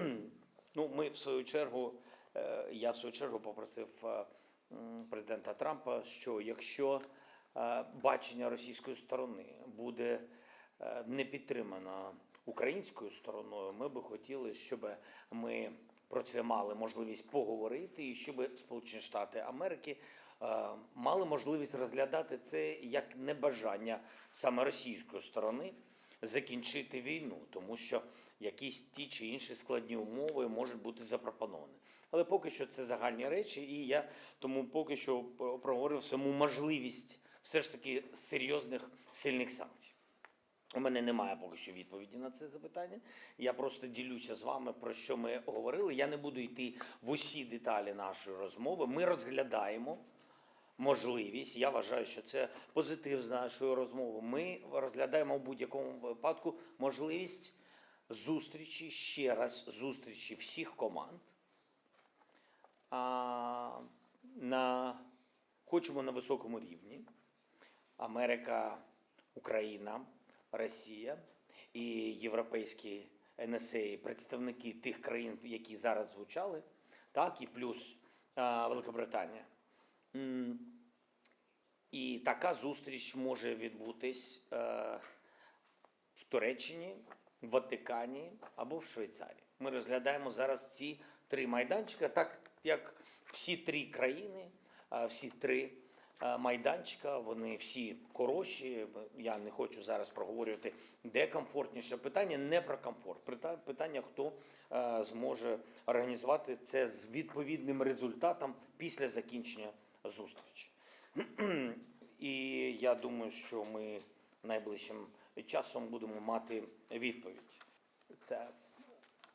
Ну, ми в свою чергу, е, я в свою чергу попросив е, президента Трампа, що якщо е, бачення російської сторони буде не підтримано українською стороною, ми би хотіли, щоб ми про це мали можливість поговорити, і щоб Сполучені Штати Америки мали можливість розглядати це як небажання саме російської сторони закінчити війну, тому що якісь ті чи інші складні умови можуть бути запропоновані. Але поки що це загальні речі, і я тому поки що проговорив саму можливість все ж таки серйозних сильних санкцій. У мене немає поки що відповіді на це запитання. Я просто ділюся з вами про що ми говорили. Я не буду йти в усі деталі нашої розмови. Ми розглядаємо можливість. Я вважаю, що це позитив з нашої розмови. Ми розглядаємо в будь-якому випадку можливість зустрічі ще раз зустрічі всіх команд. А, на, хочемо на високому рівні. Америка, Україна, Росія і європейські НСА, представники тих країн, які зараз звучали, так, і плюс а, Великобританія. І така зустріч може відбутись е, в Туреччині, в Ватикані або в Швейцарії. Ми розглядаємо зараз ці три майданчика, так як всі три країни, е, всі три е, майданчика, вони всі хороші. Я не хочу зараз проговорювати, де комфортніше. Питання не про комфорт. Питання, хто зможе організувати це з відповідним результатом після закінчення зустрічі. І я думаю, що ми найближчим часом будемо мати відповідь. Це